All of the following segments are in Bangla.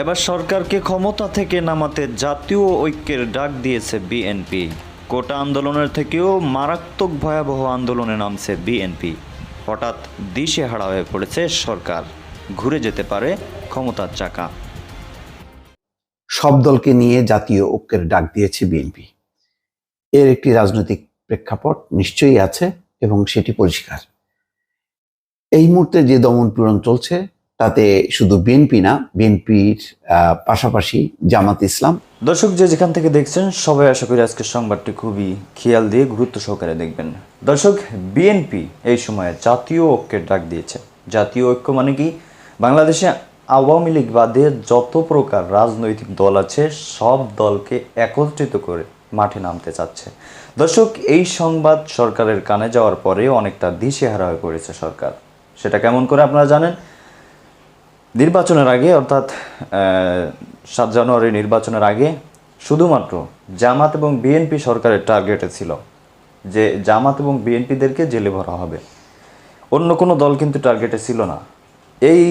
এবার সরকারকে ক্ষমতা থেকে নামাতে জাতীয় ঐক্যের ডাক দিয়েছে বিএনপি। কোটা আন্দোলনের থেকেও মারাত্মক ভয়াবহ আন্দোলনে নামছে বিএনপি। হঠাৎ দিশে হারা হয়ে পড়েছে সরকার। ঘুরে যেতে পারে ক্ষমতার চাকা। সব দলকে নিয়ে জাতীয় ঐক্যের ডাক দিয়েছে বিএনপি। এর একটি রাজনৈতিক প্রেক্ষাপট নিশ্চয়ই আছে এবং সেটি পরিষ্কার। এই মুহূর্তে যে দমন পীড়ন চলছে তাতে শুধু বিএনপি না, বিএনপির পাশাপাশি জামাত ইসলাম। দর্শক যে যেখান থেকে দেখছেন, সবাই আশা করি আজকের সংবাদটি খুবই খেয়াল দিয়ে গুরুত্ব সহকারে দেখবেন। দর্শক, বিএনপি এই সময়ে জাতীয় ঐক্যের ডাক দিয়েছে। জাতীয় ঐক্য মানে কি? বাংলাদেশে আওয়ামী লীগ বাদে যত প্রকার রাজনৈতিক দল আছে, সব দলকে একত্রিত করে মাঠে নামতে চাচ্ছে। দর্শক, এই সংবাদ সরকারের কানে যাওয়ার পরে অনেকটা দিশেহারা হয়ে পড়েছে সরকার। সেটা কেমন করে আপনারা জানেন? নির্বাচনের আগে, অর্থাৎ সাত জানুয়ারি নির্বাচনের আগে শুধুমাত্র জামাত এবং বিএনপি সরকারের টার্গেটে ছিল যে জামাত এবং বিএনপিদেরকে জেলে ভরা হবে। অন্য কোনো দল কিন্তু টার্গেটে ছিল না। এই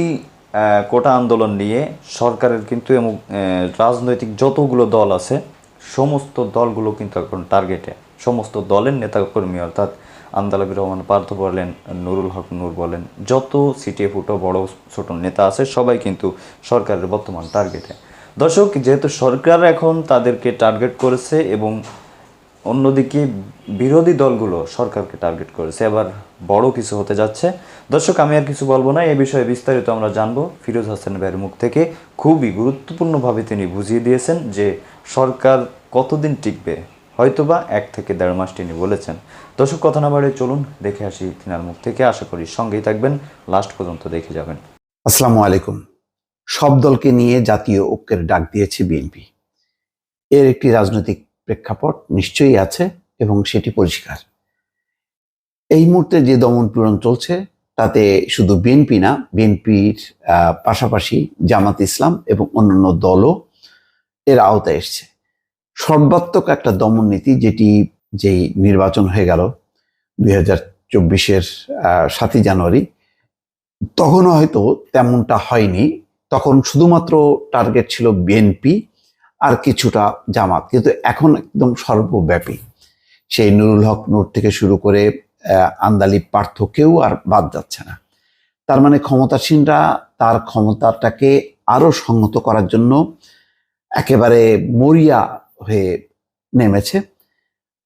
কোটা আন্দোলন নিয়ে সরকারের কিন্তু রাজনৈতিক যতগুলো দল আছে, সমস্ত দলগুলো কিন্তু এখন টার্গেটে সমস্ত দলের নেতাকর্মী, অর্থাৎ আন্দালাবির রহমান, পার্থ বলেন, নুরুল হক নূর বলেন, যত সিটে ফুটো বড় ছোট নেতা আছে, সবাই কিন্তু সরকারের বর্তমান টার্গেটে দর্শক, যেহেতু সরকার এখন তাদেরকে টার্গেট করেছে এবং অন্যদিকে বিরোধী দলগুলো সরকারকে টার্গেট করেছে, এবার বড় কিছু হতে যাচ্ছে। দর্শক, আমি আর কিছু বলব না এই বিষয়ে বিস্তারিত আমরা জানব। ফিরোজ হাসান ভাইয়ের মুখ থেকে খুবই গুরুত্বপূর্ণভাবে তিনি বুঝিয়ে দিয়েছেন যে সরকার কতদিন টিকবে হয়তোবা এক থেকে দেড় মাস তিনি বলেছেন। দর্শক, কথা না বাড়ে চলুন, দেখে আসি তিনার মুখ থেকে। আশা করি সঙ্গেই থাকবেন। লাস্ট পর্যন্ত দেখে যাবেন। আসসালামু আলাইকুম। সব দলকে নিয়ে জাতীয় ঐক্যের ডাক দিয়েছে বিএনপি। এর একটি রাজনৈতিক প্রেক্ষাপট নিশ্চয়ই আছে এবং সেটি পরিষ্কার। এই মুহূর্তে যে দমন পীড়ন চলছে, তাতে শুধু বিএনপি না, বিএনপির পাশাপাশি জামাত ইসলাম এবং অন্যান্য দলও এর আওতায় এসছে। সর্বাত্মক একটা দমন নীতি যেটি যেই নির্বাচন হয়ে গেল দুই হাজার চব্বিশের সাতই জানুয়ারি, তখনও হয়তো তেমনটা হয়নি। তখন শুধুমাত্র টার্গেট ছিল বিএনপি আর কিছুটা জামাত, কিন্তু এখন একদম সর্বব্যাপী। সেই নুরুল হক নূর থেকে শুরু করে আন্দালি পার্থ কেউ আর বাদ যাচ্ছে না। তার মানে ক্ষমতাসীনরা তার ক্ষমতাটাকে আরও সংহত করার জন্য একেবারে মরিয়া হয়ে নেমেছে।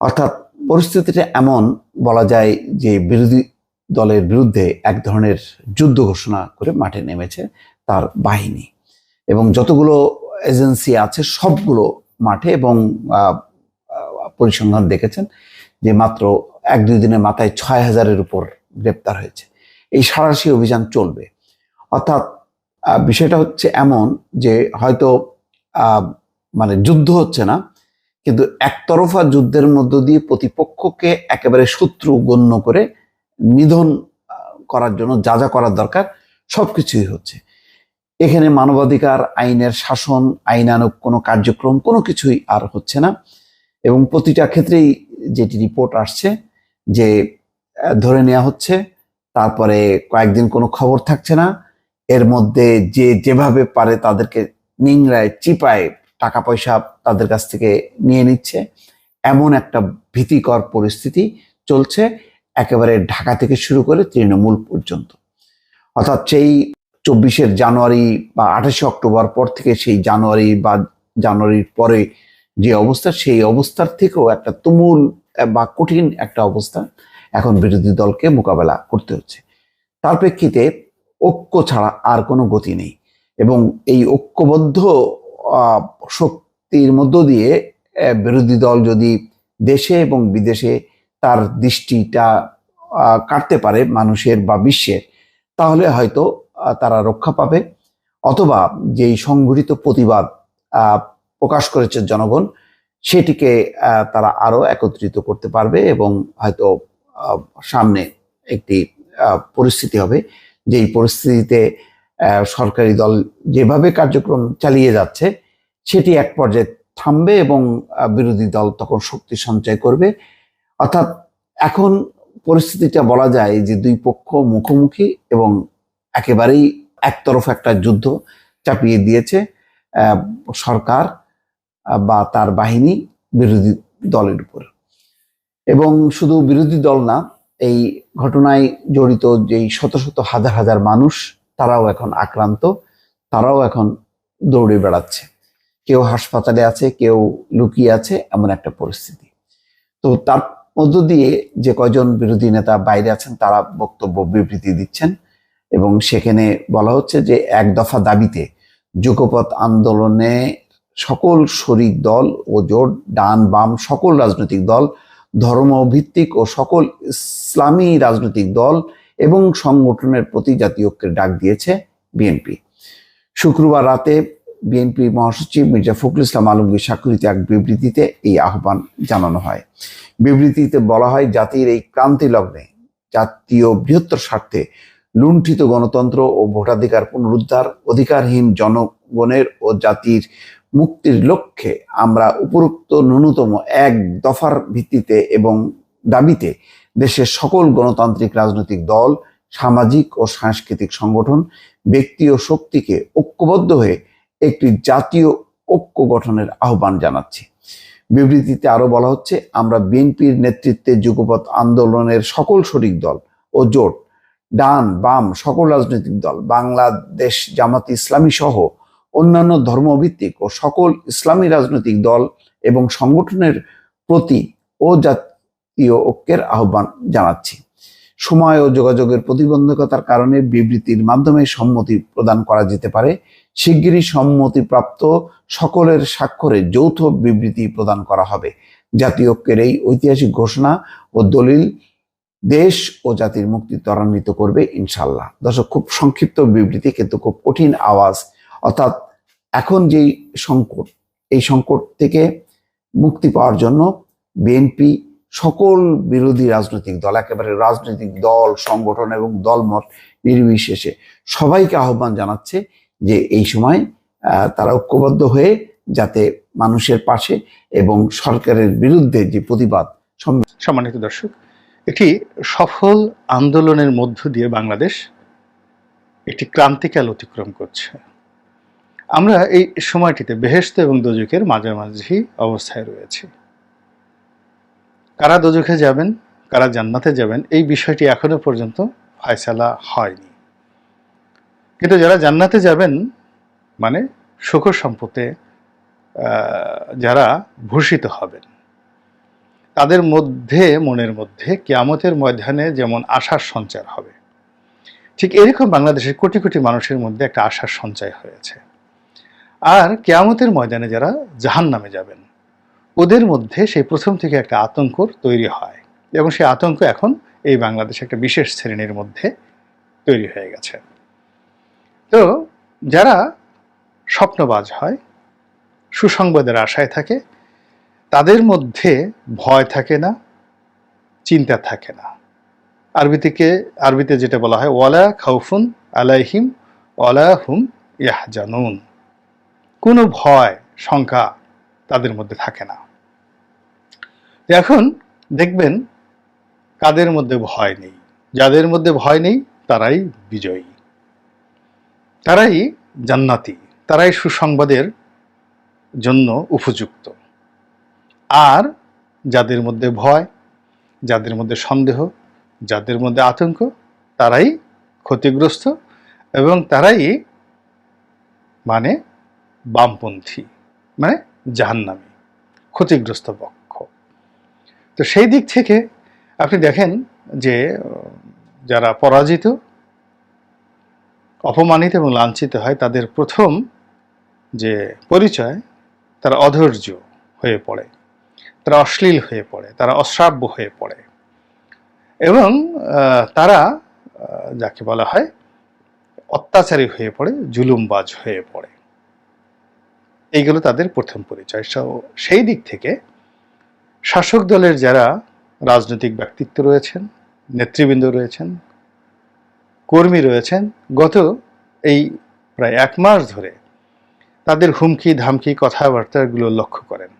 অর্থাৎ পরিস্থিতিটা এমন বলা যায় যে বিরোধী দলের বিরুদ্ধে এক ধরনের যুদ্ধ ঘোষণা করে মাঠে নেমেছে তার বাহিনী। এবং যতগুলো এজেন্সি আছে সবগুলো মাঠে এবং পরিসংখ্যান দেখেছেন যে মাত্র এক দুই দিনের মাথায় ছয় হাজারের উপর গ্রেপ্তার হয়েছে। এই সারাশি অভিযান চলবে। অর্থাৎ বিষয়টা হচ্ছে এমন যে হয়তো মানে যুদ্ধ হচ্ছে না, কিন্তু একতরফা যুদ্ধের মধ্য দিয়ে প্রতিপক্ষকে একেবারে শত্রু গণ্য করে নিধন করার জন্য যা যা করার দরকার সবকিছুই হচ্ছে। এখানে মানবাধিকার আইনের শাসন আইনানুক কোনো কার্যক্রম, কোনো কিছুই আর হচ্ছে না। এবং প্রতিটা ক্ষেত্রেই যেটি রিপোর্ট আসছে যে ধরে নেওয়া হচ্ছে, তারপরে কয়েকদিন কোনো খবর থাকছে না। এর মধ্যে যে যেভাবে পারে তাদেরকে নিংড়ায়, চিপায় টাকা পয়সা তাদের কাছ থেকে নিয়ে নিচ্ছে। এমন একটা ভীতিকর পরিস্থিতি চলছে, একেবারে ঢাকা থেকে শুরু করে তৃণমূল পর্যন্ত। অর্থাৎ সেই চব্বিশের জানুয়ারি বা আঠাশে অক্টোবর পর থেকে সেই জানুয়ারি বা জানুয়ারির পরে যে অবস্থা, সেই অবস্থার থেকেও একটা তুমুল বা কঠিন একটা অবস্থা এখন বিরোধী দলকে মোকাবেলা করতে হচ্ছে। তার প্রেক্ষিতে ঐক্য ছাড়া আর কোনো গতি নেই এবং এই ঐক্যবদ্ধ শক্তির মধ্য দিয়ে বিরোধী দল যদি দেশে এবং বিদেশে তার দৃষ্টিটা কাটতে পারে মানুষের বা বিশ্বের, তাহলে হয়তো তারা রক্ষা পাবে। অথবা যেই সংগঠিত প্রতিবাদ প্রকাশ করেছে জনগণ, সেটিকে তারা আরও একত্রিত করতে পারবে এবং হয়তো সামনে একটি পরিস্থিতি হবে, যেই পরিস্থিতিতে সরকারি দল যেভাবে কার্যক্রম চালিয়ে যাচ্ছে সেটি এক পর্যায়ে থামবে এবং বিরোধী দল তখন শক্তি সঞ্চয় করবে। অর্থাৎ এখন পরিস্থিতিটা বলা যায় যে দুই পক্ষ মুখোমুখি এবং একেবারেই একতরফ একটা যুদ্ধ চাপিয়ে দিয়েছে সরকার বা তার বাহিনী বিরোধী দলের উপর। এবং শুধু বিরোধী দল না, এই ঘটনায় জড়িত যেই শত শত হাজার হাজার মানুষ, তারাও এখন আক্রান্ত, তারাও এখন দৌড়ে বেড়াচ্ছে। কেউ হাসপাতালে আছে, কেউ লুকিয়ে আছে, এমন একটা পরিস্থিতি। তো তার মধ্য দিয়ে যে কয়জন বিরোধী নেতা বাইরে আছেন, তারা বক্তব্য বিবৃতি দিচ্ছেন এবং সেখানে বলা হচ্ছে যে এক দফা দাবিতে যুগপথ আন্দোলনে সকল শরিক দল ও জোট, ডান বাম সকল রাজনৈতিক দল, ধর্মভিত্তিক ও সকল ইসলামী রাজনৈতিক দল এবং সংগঠনের প্রতি জাতীয় ডাক দিয়েছে বিএনপি। শুক্রবার রাতে বিএনপি মহাসচিব মির্জা ফখরুল ইসলাম আলমগীর স্বাক্ষরিত এক বিবৃতিতে এই আহ্বান জানানো হয়। বিবৃতিতে বলা হয়, জাতির এই ক্রান্তি লগ্নে জাতীয় বৃহত্তর স্বার্থে লুণ্ঠিত গণতন্ত্র ও ভোটাধিকার পুনরুদ্ধার অধিকারহীন জনগণের ও জাতির মুক্তির লক্ষ্যে আমরা উপরোক্ত ন্যূনতম এক দফার ভিত্তিতে এবং দাবিতে দেশের সকল গণতান্ত্রিক রাজনৈতিক দল, সামাজিক ও সাংস্কৃতিক সংগঠন, ব্যক্তি ও শক্তিকে ঐক্যবদ্ধ হয়ে একটি জাতীয় ঐক্য গঠনের আহ্বান জানাচ্ছি। বিবৃতিতে আরও বলা হচ্ছে, আমরা বিএনপির নেতৃত্বে যুগপৎ আন্দোলনের সকল শরিক দল ও জোট, ডান, বাম সকল রাজনৈতিক দল, বাংলাদেশ জামাত ইসলামী সহ অন্যান্য ধর্মভিত্তিক ও সকল ইসলামী রাজনৈতিক দল এবং সংগঠনের প্রতি ও জাতীয় ঐক্যের আহ্বান জানাচ্ছি। সময় ও যোগাযোগের প্রতিবন্ধকতার কারণে বিবৃতির মাধ্যমে সম্মতি প্রদান করা যেতে পারে। শিগগিরই সম্মতিপ্রাপ্ত সকলের স্বাক্ষরে যৌথ বিবৃতি প্রদান করা হবে। জাতীয় ঐক্যের এই ঐতিহাসিক ঘোষণা ও দলিল দেশ ও জাতির মুক্তি ত্বরান্বিত করবে ইনশাল্লাহ দর্শক, খুব সংক্ষিপ্ত বিবৃতি কিন্তু খুব কঠিন আওয়াজ। অর্থাৎ এখন যেই সংকট, এই সংকট থেকে মুক্তি পাওয়ার জন্য বিএনপি সকল বিরোধী রাজনৈতিক দল, একেবারে রাজনৈতিক দল, সংগঠন এবং দলমত নির্বিশেষে সবাইকে আহ্বান জানাচ্ছে যে এই সময় তারা ঐক্যবদ্ধ হয়ে যাতে মানুষের পাশে এবং সরকারের বিরুদ্ধে যে প্রতিবাদ সম্মানিত দর্শক, একটি সফল আন্দোলনের মধ্য দিয়ে বাংলাদেশ একটি ক্রান্তিকাল অতিক্রম করছে। আমরা এই সময়টিতে বেহেস্ত এবং দোজকের মাঝামাঝি অবস্থায় রয়েছে। কারা দোজখে যাবেন, কারা জান্নাতে যাবেন, এই বিষয়টি এখনও পর্যন্ত ফয়সালা হয়নি। কিন্তু যারা জান্নাতে যাবেন মানে সুখ সম্পদে যারা ভূষিত হবেন, তাদের মধ্যে, মনের মধ্যে কেয়ামতের ময়দানে যেমন আশার সঞ্চার হবে, ঠিক এরকম বাংলাদেশের কোটি কোটি মানুষের মধ্যে একটা আশার সঞ্চয় হয়েছে। আর কেয়ামতের ময়দানে যারা জাহান নামে যাবেন, ওদের মধ্যে সেই প্রথম থেকে একটা আতঙ্কর তৈরি হয় এবং সেই আতঙ্ক এখন এই বাংলাদেশে একটা বিশেষ শ্রেণির মধ্যে তৈরি হয়ে গেছে। তো যারা স্বপ্নবাজ হয়, সুসংবাদের আশায় থাকে, তাদের মধ্যে ভয় থাকে না, চিন্তা থাকে না। আরবি থেকে আরবিতে যেটা বলা হয়, ওয়ালা খাউফুন আলাইহিম, ওয়ালা হুম ইয়াহজানুন। কোনো ভয়, শঙ্কা তাদের মধ্যে থাকে না। এখন দেখবেন, কাদের মধ্যে ভয় নেই? যাদের মধ্যে ভয় নেই, তারাই বিজয়ী। তারাই জান্নাতি, তারাই সুসংবাদের জন্য উপযুক্ত। আর যাদের মধ্যে ভয়, যাদের মধ্যে সন্দেহ, যাদের মধ্যে আতঙ্ক, তারাই ক্ষতিগ্রস্ত এবং তারাই মানে বামপন্থী মানে জাহান্নামী, ক্ষতিগ্রস্ত পক্ষ। তো সেই দিক থেকে আপনি দেখেন যে, যারা পরাজিত অপমানিত এবং লাঞ্ছিত হয় তাদের প্রথম যে পরিচয়, তারা অধৈর্য হয়ে পড়ে, তারা অশ্লীল হয়ে পড়ে, তারা অশ্রাব্য হয়ে পড়ে এবং তারা যাকে বলা হয় অত্যাচারী হয়ে পড়ে, জুলুমবাজ হয়ে পড়ে। এইগুলো তাদের প্রথম পরিচয়। সেই দিক থেকে শাসক দলের যারা রাজনৈতিক ব্যক্তিত্ব রয়েছেন, নেতৃবৃন্দ রয়েছেন কর্মী রয়েছেন গত এই প্রায় এক মাস ধরে তাদের হুমকি, ধামকি, কথাবার্তাগুলো লক্ষ্য করেন।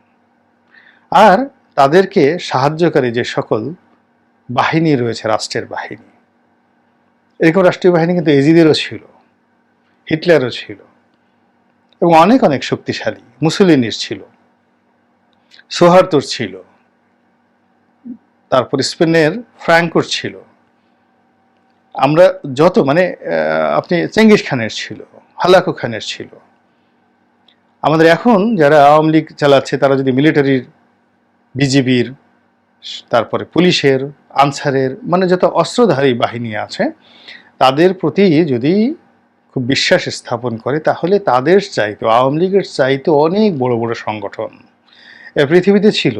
আর তাদেরকে সাহায্যকারী যে সকল বাহিনী রয়েছে, রাষ্ট্রের বাহিনী, এরকম রাষ্ট্রীয় বাহিনী কিন্তু এজিদেরও ছিল, হিটলারও ছিল এবং অনেক অনেক শক্তিশালী মুসলিনির ছিল। সোহার্তোর ছিল, তারপর স্পেনের ফ্র্যাঙ্কোর ছিল আমরা যত মানে আপনি চেঙ্গিস খানের ছিল, হালাকু খানের ছিল। আমাদের এখন যারা আওয়ামী লীগ চালাচ্ছে, তারা যদি মিলিটারির, বিজিবির, তারপরে পুলিশের, আনসারের মানে যত অস্ত্রধারী বাহিনী আছে, তাদের প্রতি যদি খুব বিশ্বাস স্থাপন করে, তাহলে তাদের চাইতে, আওয়ামী লীগের চাইতে অনেক বড় বড় সংগঠন এ পৃথিবীতে ছিল।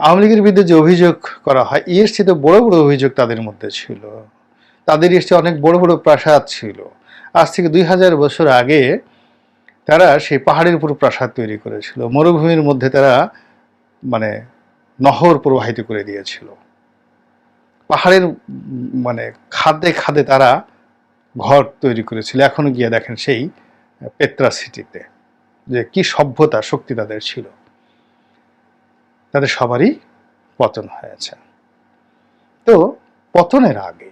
আওয়ামী লীগের বিরুদ্ধে যে অভিযোগ করা হয় এর তো বড় বড় অভিযোগ তাদের মধ্যে ছিল। তাদের চেয়ে অনেক বড় বড় প্রাসাদ ছিল। আজ থেকে দুই হাজার বছর আগে তারা সেই পাহাড়ের উপর প্রাসাদ তৈরি করেছিল। মরুভূমির মধ্যে তারা মানে নহর প্রবাহিত করে দিয়েছিল। পাহাড়ের মানে খাদে খাদে তারা ঘর তৈরি করেছিল। এখনও গিয়ে দেখেন সেই পেত্রা সিটিতে যে কি সভ্যতা, শক্তি তাদের ছিল। তাদের সবারই পতন হয়েছে। তো পতনের আগে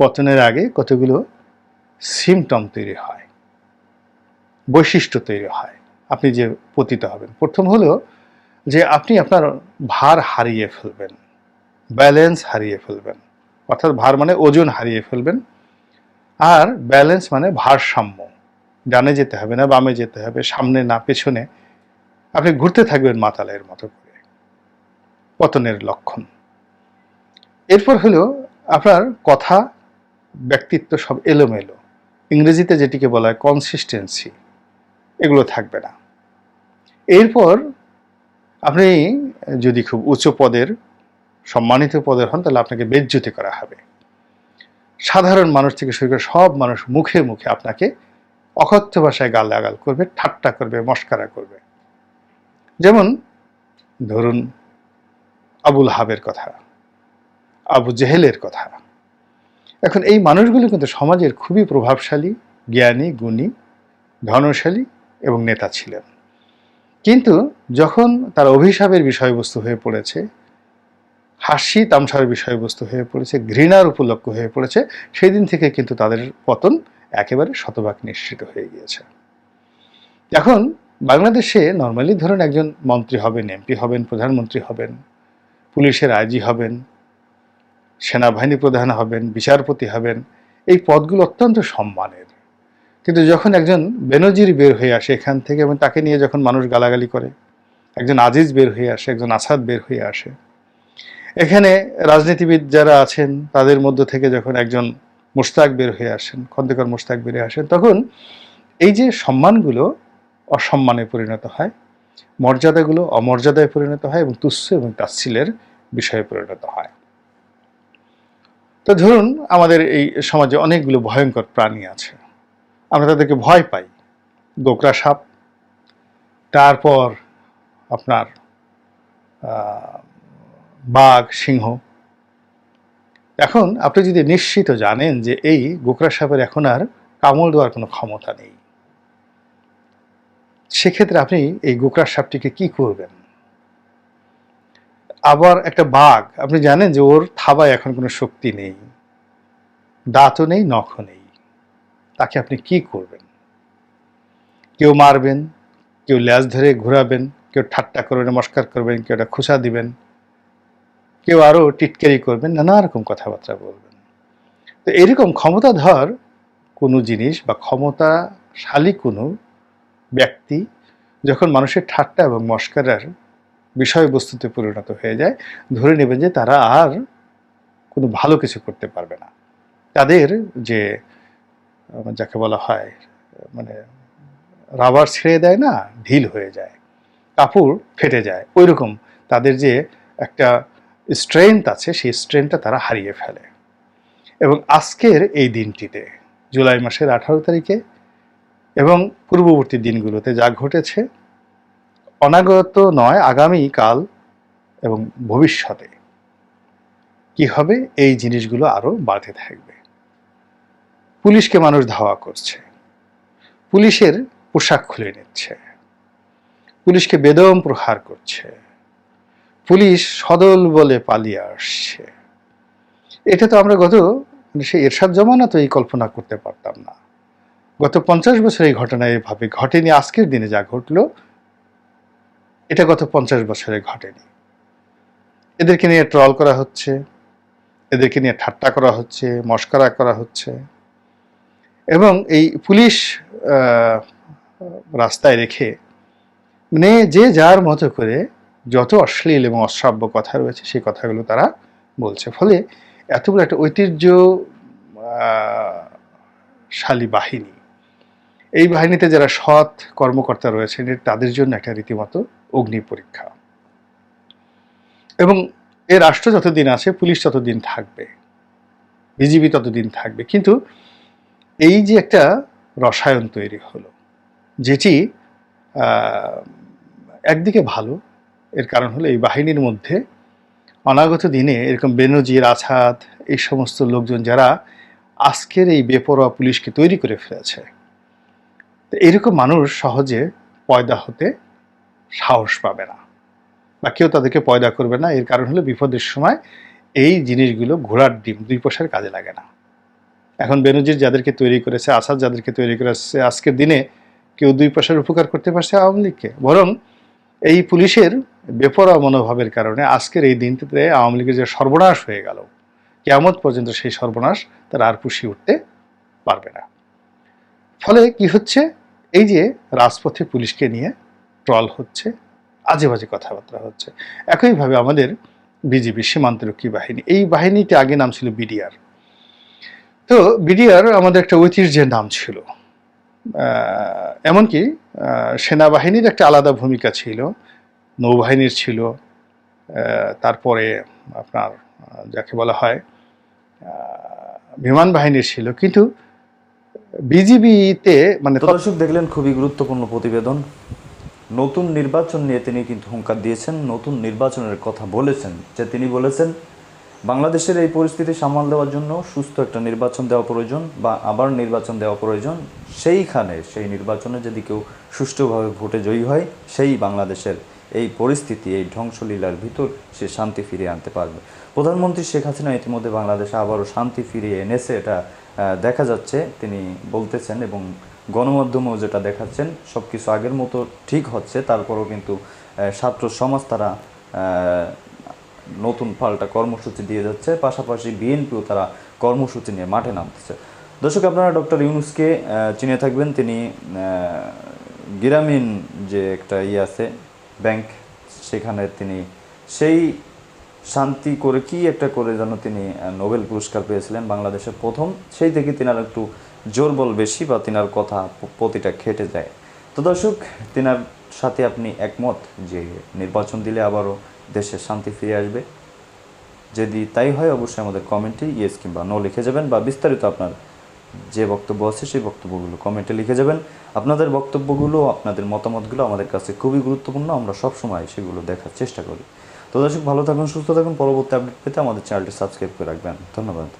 পতনের আগে কতগুলো সিমটম তৈরি হয়, বৈশিষ্ট্য তৈরি হয়, আপনি যে পতিত হবেন। প্রথম হলো যে আপনি আপনার ভার হারিয়ে ফেলবেন ব্যালেন্স হারিয়ে ফেলবেন, অর্থাৎ ভার মানে ওজন হারিয়ে ফেলবেন, আর ব্যালেন্স মানে ভারসাম্য। ডানে যেতে হবে না, বামে যেতে হবে, সামনে না, পেছনে। আপনি ঘুরতে থাকবেন মাতালের মতো পতনের লক্ষণ। এরপর হলো আপনার কথা, ব্যক্তিত্ব সব এলোমেলো। ইংরেজিতে যেটিকে বলা হয় কনসিস্টেন্সি এগুলো থাকবে না। এরপর আপনি যদি খুব উচ্চ পদের, সম্মানিত পদের হন, তাহলে আপনাকে বেজ্জতি করা হবে। সাধারণ মানুষ থেকে শুরু করে সব মানুষ মুখে মুখে আপনাকে অকথ্য ভাষায় গাল গালাগাল করবে, ঠাট্টা করবে, মস্কারা করবে। যেমন ধরুন আবুল হাবের কথা, আবু জেহেলের কথা। এখন এই মানুষগুলো কিন্তু সমাজের খুবই প্রভাবশালী, জ্ঞানী, গুণী, ধনশালী এবং নেতা ছিলেন। কিন্তু যখন তার অভিশাপের বিষয়বস্তু হয়ে পড়েছে, হাসি তামসার বিষয়বস্তু হয়ে পড়েছে, ঘৃণার উপলক্ষ হয়ে পড়েছে সেই দিন থেকে কিন্তু তাদের পতন একেবারে শতভাগ নিশ্চিত হয়ে গিয়েছে। এখন বাংলাদেশে নর্মালি ধরুন একজন মন্ত্রী হবেন এমপি হবেন, প্রধানমন্ত্রী হবেন পুলিশের আইজি হবেন, সেনাবাহিনী প্রধান হবেন, বিচারপতি হবেন, এই পদগুলো অত্যন্ত সম্মানের। কিন্তু যখন একজন বেনজির বের হয়ে আসে এখান থেকে এবং তাকে নিয়ে যখন মানুষ গালাগালি করে, একজন আজিজ বের হয়ে আসে, একজন আসাদ বের হয়ে আসে, এখানে রাজনীতিবিদ যারা আছেন, তাদের মধ্য থেকে যখন একজন মুস্তাক বের হয়ে আসেন, খন্দকার মুস্তাক বেরিয়ে আসেন, তখন এই যে সম্মানগুলো অসম্মানে পরিণত হয় মর্যাদাগুলো অমর্যাদায় পরিণত হয় এবং তুচ্ছ এবং তাচ্ছিলের বিষয়ে পরিণত হয়। তো ধরুন আমাদের এই সমাজে অনেকগুলো ভয়ঙ্কর প্রাণী আছে। আমরা তাদেরকে ভয় পাই। গোকরা সাপ, তারপর আপনার বাঘ, সিংহ। এখন আপনি যদি নিশ্চিত জানেন যে এই গোকরা সাপের এখন আর কামড় দেওয়ার কোনো ক্ষমতা নেই। সেক্ষেত্রে আপনি এই গোকরা সাপটিকে কি করবেন? আবার একটা বাঘ, আপনি জানেন যে ওর থাবায় এখন কোনো শক্তি নেই, দাঁতও নেই, নখও নেই, তাকে আপনি কি করবেন? কেউ মারবেন, কেউ ল্যাজ ধরে ঘোরাবেন, কেউ ঠাট্টা করবেন, নমস্কার করবেন, কেউ একটা খুশা দিবেন, কেউ আরও টিটকারি করবেন, নানা রকম কথাবার্তা বলবেন। তো এরকম ক্ষমতাধর কোনো জিনিস বা ক্ষমতাশালী কোনো ব্যক্তি যখন মানুষের ঠাট্টা এবং মস্কারার বিষয়বস্তুতে পরিণত হয়ে যায়, ধরে নেবেন যে তারা আর কোনো ভালো কিছু করতে পারবে না। তাদের যে যাকে বলা হয় মানে রাবার ছেড়ে দেয় না, ঢিল হয়ে যায়, কাপড় ফেটে যায় ওই রকম তাদের যে একটা স্ট্রেংথ আছে, সেই স্ট্রেংথটা তারা হারিয়ে ফেলে। এবং আজকের এই দিনটিতে, জুলাই মাসের আঠারো তারিখে এবং পূর্ববর্তী দিনগুলোতে যা ঘটেছে, অনাগত নয় আগামী কাল এবং ভবিষ্যতে। কি হবে? এই জিনিসগুলো আরও বাড়তে থাকবে। পুলিশকে মানুষ ধাওয়া করছে। পুলিশের পোশাক খুলে নিচ্ছে। পুলিশকে বেদম প্রহার করছে। পুলিশ সদল বলে পালিয়ে আসছে। এটা তো আমরা গত মানে সেই এরশাদ জমানা তো এই কল্পনা করতে পারতাম না। গত পঞ্চাশ বছর এই ঘটনা এভাবে ঘটেনি। আজকের দিনে যা ঘটলো, এটা গত পঞ্চাশ বছরে ঘটেনি। এদেরকে নিয়ে ট্রল করা হচ্ছে, এদেরকে নিয়ে ঠাট্টা করা হচ্ছে, মস্করা করা হচ্ছে এবং এই পুলিশ রাস্তায় রেখে মানে যে যার মতো করে যত অশ্লীল এবং অশ্রাব্য কথা রয়েছে, সেই কথাগুলো তারা বলছে। ফলে এত বড় একটা ঐতিহ্য শালী বাহিনী এই বাহিনীতে যারা সৎ কর্মকর্তা রয়েছেন তাদের জন্য একটা রীতিমতো অগ্নি পরীক্ষা। এবং এ রাষ্ট্র যতদিন আছে, পুলিশ ততদিন থাকবে, বিজিবি ততদিন থাকবে। কিন্তু এই যে একটা রসায়ন তৈরি হলো, যেটি একদিকে ভালো, এর কারণ হলো এই বাহিনীর মধ্যে অনাগত দিনে এরকম বেনজির, আছাদ, এই সমস্ত লোকজন যারা আজকের এই বেপরোয়া পুলিশকে তৈরি করে ফেলেছে তো এরকম মানুষ সহজে পয়দা হতে সাহস পাবে না। বা কেউ তাদেরকে পয়দা করবে না, এর কারণ হলো বিপদের সময় এই জিনিসগুলো ঘোড়ার ডিম দুই পয়সার কাজে লাগে না। এখন বেনজির যাদেরকে তৈরি করেছে, আসাদ যাদেরকে তৈরি করেছে, আজকের দিনে কেউ দুই পয়সার উপকার করতে পারছে আওয়ামী লীগকে। বরং এই পুলিশের বেপরোয়া মনোভাবের কারণে আজকের এই দিনটিতে আওয়ামী লীগের যে সর্বনাশ হয়ে গেল, কেয়ামত পর্যন্ত সেই সর্বনাশ তারা আর পুষিয়ে উঠতে পারবে না। ফলে কি হচ্ছে? এই যে রাজপথে পুলিশকে নিয়ে ট্রল হচ্ছে আজে বাজে কথাবার্তা হচ্ছে, একইভাবে আমাদের বিজিবি সীমান্তরক্ষী বাহিনী, এই বাহিনীটি আগে নাম ছিল বিডিআর। তো বিডিআর আমাদের একটা ঐতিহ্যের নাম ছিল। এমনকি সেনাবাহিনীর একটা আলাদা ভূমিকা ছিল, নৌবাহিনীর ছিল তারপরে আপনার যাকে বলা হয় বিমান বাহিনীর ছিল, কিন্তু বিজিবিতে মানে দর্শক দেখলেন খুবই গুরুত্বপূর্ণ প্রতিবেদন। নতুন নির্বাচন নিয়ে তিনি কিন্তু হুঙ্কার দিয়েছেন নতুন নির্বাচনের কথা বলেছেন। যে তিনি বলেছেন বাংলাদেশের এই পরিস্থিতি সামাল দেওয়ার জন্য সুস্থ একটা নির্বাচন দেওয়া প্রয়োজন বা আবার নির্বাচন দেওয়া প্রয়োজন। সেইখানে সেই নির্বাচনে যদি কেউ সুষ্ঠুভাবে ভোটে জয়ী হয় সেই বাংলাদেশের এই পরিস্থিতি এই ধ্বংসলীলার ভিতর সে শান্তি ফিরিয়ে আনতে পারবে। প্রধানমন্ত্রী শেখ হাসিনা ইতিমধ্যে বাংলাদেশে আবারও শান্তি ফিরিয়ে এনেছে এটা দেখা যাচ্ছে, তিনি বলতেছেন এবং গণমাধ্যমেও যেটা দেখাচ্ছেন সব কিছু আগের মতো ঠিক হচ্ছে, তারপরেও কিন্তু ছাত্র সমাজ তারা নতুন পাল্টা কর্মসূচি দিয়ে যাচ্ছে, পাশাপাশি বিএনপিও তারা কর্মসূচি নিয়ে মাঠে নামতেছে। দর্শক, আপনারা ডক্টর ইউনুসকে চিনে থাকবেন, তিনি গ্রামীণ যে একটা ইয়ে আছে, ব্যাংক, সেখানে তিনি সেই শান্তি করে কি একটা করে যেন তিনি নোবেল পুরস্কার পেয়েছিলেন বাংলাদেশের প্রথম, সেই থেকে তিনার একটু জোর বল বেশি বা তিনার কথা প্রতিটা খেটে যায়। তো দর্শক, তিনার সাথে আপনি একমত যে নির্বাচন দিলে আবারও দেশে শান্তি ফিরে আসবে। যদি তাই হয়, অবশ্যই আমাদের কমেন্টে ইয়েস কিংবা নো লিখে যাবেন বা বিস্তারিত আপনার যে বক্তব্য আছে, সেই বক্তব্যগুলো কমেন্টে লিখে যাবেন। আপনাদের বক্তব্যগুলো, আপনাদের মতামতগুলো আমাদের কাছে খুবই গুরুত্বপূর্ণ। আমরা সবসময় সেগুলো দেখার চেষ্টা করি। তো দর্শক, ভালো থাকুন, সুস্থ থাকুন। পরবর্তী আপডেট পেতে আমাদের চ্যানেলটি সাবস্ক্রাইব করে রাখবেন। ধন্যবাদ।